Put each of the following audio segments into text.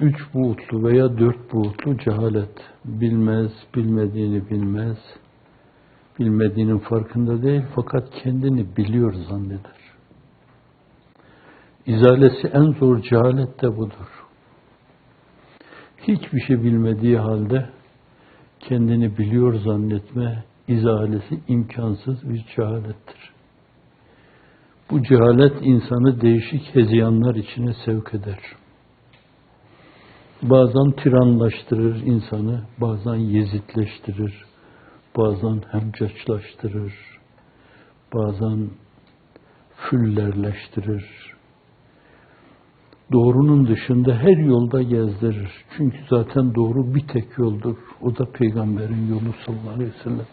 Üç buğutlu veya dört buğutlu cehalet. Bilmez, bilmediğini bilmez. Bilmediğinin farkında değil fakat kendini biliyor zanneder. İzalesi en zor cehalet de budur. Hiçbir şey bilmediği halde kendini biliyor zannetme izalesi imkansız bir cehalettir. Bu cehalet insanı değişik hezeyanlar içine sevk eder. Bazen tiranlaştırır insanı, bazen yezitleştirir, bazen hemcaçlaştırır, bazen füllerleştirir. Doğrunun dışında her yolda gezdirir. Çünkü zaten doğru bir tek yoldur. O da peygamberin yolu sallallahu aleyhi ve sellem.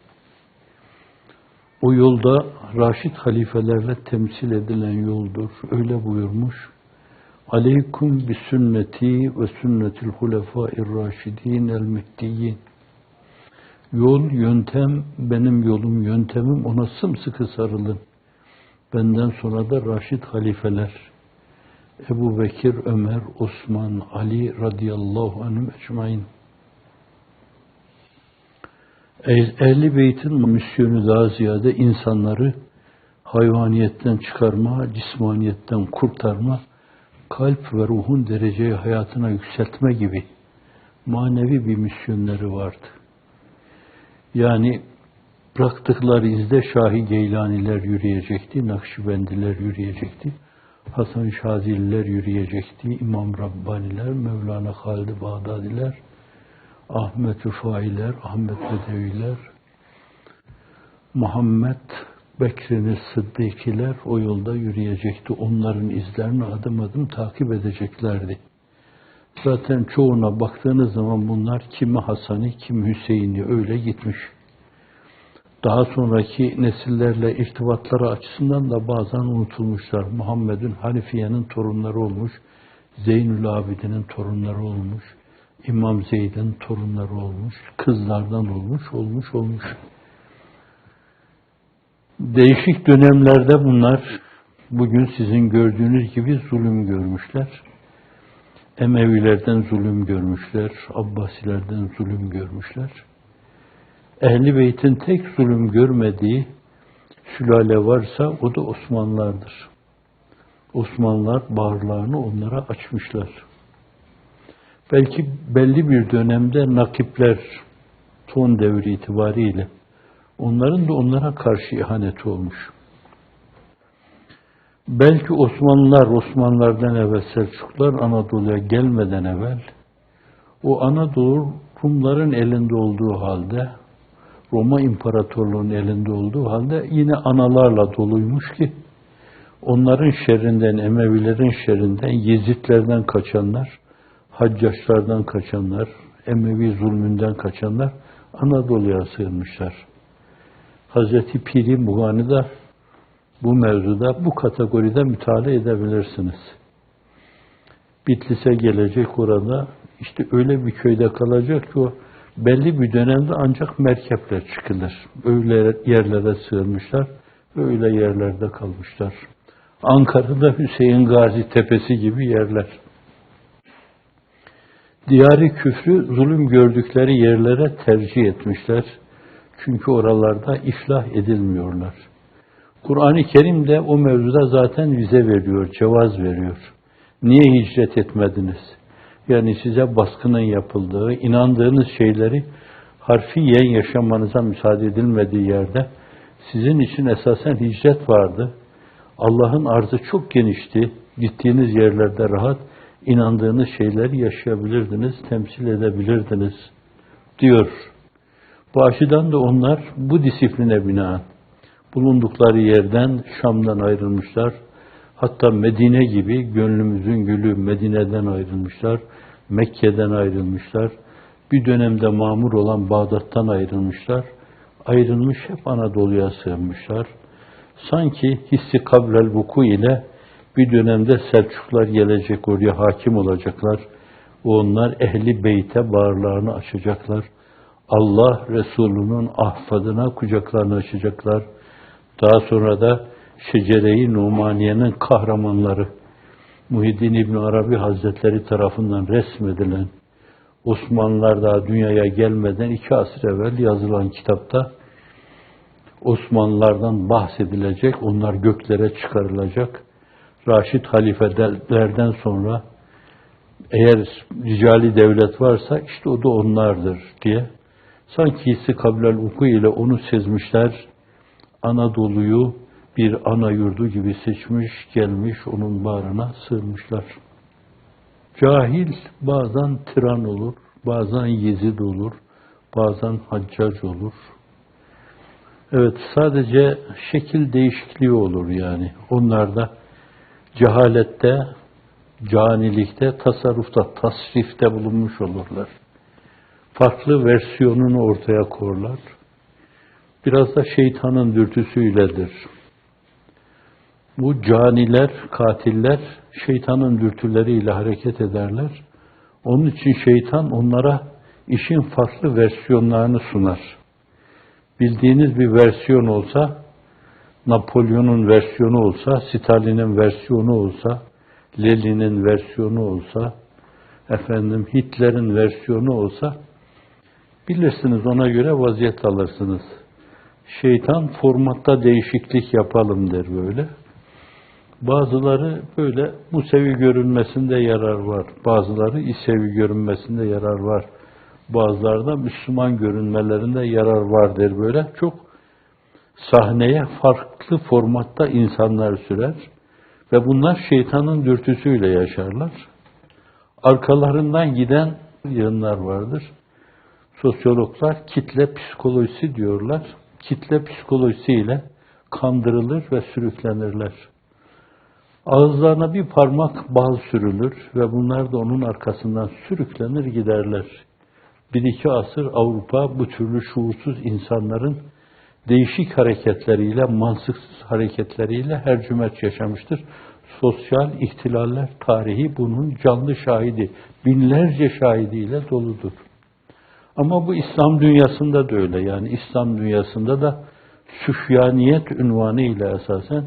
O yolda Raşid halifelerle temsil edilen yoldur. Öyle buyurmuş. Aleykum bi sünneti ve sünnetil hulefâir raşidîn el muhdiyyin. Yol, yöntem, benim yolum, yöntemim ona sımsıkı sarılın. Benden sonra da Raşid halifeler, Ebu Bekir, Ömer, Osman, Ali radıyallahu anhüm ecmain. Ehli Beyt'in misyonu daha ziyade insanları hayvaniyetten çıkarma, cismaniyetten kurtarma, kalp ve ruhun dereceyi hayatına yükseltme gibi manevi bir misyonları vardı. Yani bıraktıkları izde Şahi Geylaniler yürüyecekti, Nakşibendiler yürüyecekti, Hasan Şazililer yürüyecekti, İmam Rabbaniler, Mevlana Halid Bağdadiler, Ahmet Rıfailer, Ahmet Bedeviler, Muhammed Bekir'in Sıddıkiler o yolda yürüyecekti. Onların izlerini adım adım takip edeceklerdi. Zaten çoğuna baktığınız zaman bunlar kimi Hasan'ı, kimi Hüseyin'i öyle gitmiş. Daha sonraki nesillerle irtibatları açısından da bazen unutulmuşlar. Muhammed'in Hanifiye'nin torunları olmuş, Zeynül Abidin'in torunları olmuş, İmam Zeyd'in torunları olmuş, kızlardan olmuş, olmuş, olmuş. Değişik dönemlerde bunlar bugün sizin gördüğünüz gibi zulüm görmüşler. Emevilerden zulüm görmüşler, Abbasilerden zulüm görmüşler. Ehli Beyt'in tek zulüm görmediği sülale varsa o da Osmanlılardır. Osmanlılar bağırlarını onlara açmışlar. Belki belli bir dönemde nakipler son devri itibariyle onların da onlara karşı ihaneti olmuş. Belki Osmanlılar, Osmanlılardan evvel Selçuklular Anadolu'ya gelmeden evvel o Anadolu Rumların elinde olduğu halde Roma İmparatorluğu'nun elinde olduğu halde yine analarla doluymuş ki onların şerrinden, Emevilerin şerrinden, Yezitlerden kaçanlar, Haccaçlardan kaçanlar, Emevi zulmünden kaçanlar Anadolu'ya sığınmışlar. Hazreti Piri Mughani da bu mevzuda bu kategoride müteala edebilirsiniz. Bitlis'e gelecek orada işte öyle bir köyde kalacak ki o belli bir dönemde ancak merkeple çıkılır. Öyle yerlere sığınmışlar, öyle yerlerde kalmışlar. Ankara'da Hüseyin Gazi Tepesi gibi yerler. Diyari küfrü zulüm gördükleri yerlere tercih etmişler. Çünkü oralarda iflah edilmiyorlar. Kur'an-ı Kerim de o mevzuda zaten vize veriyor, cevaz veriyor. Niye hicret etmediniz? Yani size baskının yapıldığı, inandığınız şeyleri harfiyen yaşamanıza müsaade edilmediği yerde sizin için esasen hicret vardı. Allah'ın arzı çok genişti. Gittiğiniz yerlerde rahat, inandığınız şeyleri yaşayabilirdiniz, temsil edebilirdiniz diyor. Bu açıdan da onlar bu disipline binaen bulundukları yerden Şam'dan ayrılmışlar. Hatta Medine gibi gönlümüzün gülü Medine'den ayrılmışlar. Mekke'den ayrılmışlar. Bir dönemde mamur olan Bağdat'tan ayrılmışlar. Ayrılmış hep Anadolu'ya sığınmışlar. Sanki hissi kabrel vuku ile Bir dönemde Selçuklar gelecek oraya hakim olacaklar. Onlar ehli beyte bağırlarını açacaklar. Allah Resulü'nün ahfadına kucaklarını açacaklar. Daha sonra da Şecere-i Numaniye'nin kahramanları Muhiddin İbn Arabi Hazretleri tarafından resmedilen Osmanlılar daha dünyaya gelmeden iki asır evvel yazılan kitapta Osmanlılardan bahsedilecek, onlar göklere çıkarılacak. Raşid halifelerden sonra eğer ricali devlet varsa işte o da onlardır diye. Sanki hissi kabilel uku ile onu sezmişler. Anadolu'yu bir ana yurdu gibi seçmiş, gelmiş, onun bağrına sığınmışlar. Cahil bazen tiran olur, bazen yezid olur, bazen haccac olur. Evet, sadece şekil değişikliği olur yani. Onlar da cehalette, canilikte, tasarrufta, tasrifte bulunmuş olurlar. Farklı versiyonunu ortaya korlar. Biraz da şeytanın dürtüsüyledir. Bu caniler, katiller şeytanın dürtüleriyle hareket ederler. Onun için şeytan onlara işin farklı versiyonlarını sunar. Bildiğiniz bir versiyon olsa, Napolyon'un versiyonu olsa, Stalin'in versiyonu olsa, Lenin'in versiyonu olsa, efendim Hitler'in versiyonu olsa, bilirsiniz ona göre vaziyet alırsınız. Şeytan formatta değişiklik yapalım der böyle. Bazıları böyle bu sevi görünmesinde yarar var. Bazıları isevi görünmesinde yarar var. Bazıları da Müslüman görünmelerinde yarar var der böyle. Çok sahneye farklı formatta insanlar sürer ve bunlar şeytanın dürtüsüyle yaşarlar. Arkalarından giden yığınlar vardır. Sosyologlar kitle psikolojisi diyorlar. Kitle psikolojisiyle kandırılır ve sürüklenirler. Ağızlarına bir parmak bal sürülür ve bunlar da onun arkasından sürüklenir giderler. Bir iki asır Avrupa bu türlü şuursuz insanların değişik hareketleriyle, mantıksız hareketleriyle hercümet yaşamıştır. Sosyal ihtilaller tarihi bunun canlı şahidi, binlerce şahidiyle doludur. Ama bu İslam dünyasında da öyle. Yani İslam dünyasında da süfyaniyet ünvanı ile esasen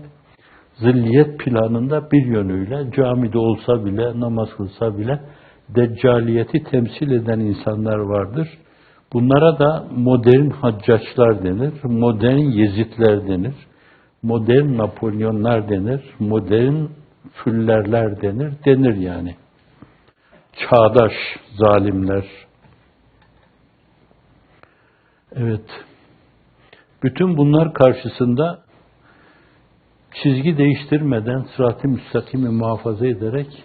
zilliyet planında bir yönüyle camide olsa bile, namaz kılsa bile deccaliyeti temsil eden insanlar vardır. Bunlara da modern haccaçlar denir, modern yezitler denir, modern Napolyonlar denir, modern füllerler denir, denir yani. Çağdaş zalimler. Evet. Bütün bunlar karşısında çizgi değiştirmeden sırat-ı müstakimi muhafaza ederek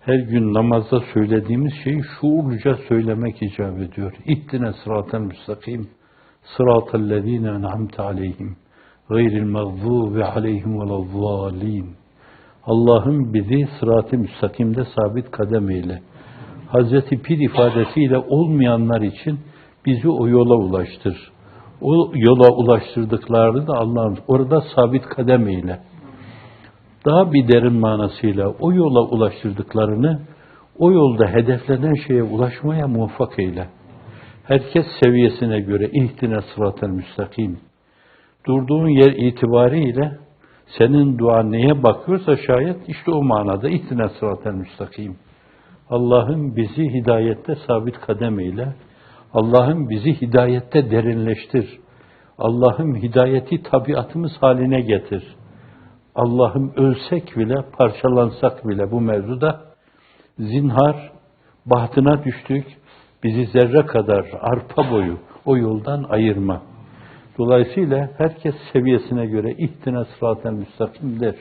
her gün namazda söylediğimiz şeyi şuurluca söylemek icap ediyor. İhtine sıratel müstakim sıratel lezine en'amte aleyhim gayril mağzubi aleyhim velazzalin Allah'ım bizi sırat-ı müstakimde sabit kadem eyle. Hazreti Pir ifadesiyle olmayanlar için bizi o yola ulaştır. O yola ulaştırdıklarını da Allah'ım orada sabit kadem eyle. Daha bir derin manasıyla o yola ulaştırdıklarını o yolda hedeflenen şeye ulaşmaya muvaffak eyle. Herkes seviyesine göre ihtine sıratel müstakim. Durduğun yer itibariyle senin duan neye bakıyorsa şayet işte o manada ihtine sıratel müstakim. Allah'ım bizi hidayette sabit kadem eyle. Allah'ım bizi hidayette derinleştir. Allah'ım hidayeti tabiatımız haline getir. Allah'ım ölsek bile, parçalansak bile bu mevzuda zinhar bahtına düştük. Bizi zerre kadar arpa boyu o yoldan ayırma. Dolayısıyla herkes seviyesine göre ihtine sıraten müstakim der.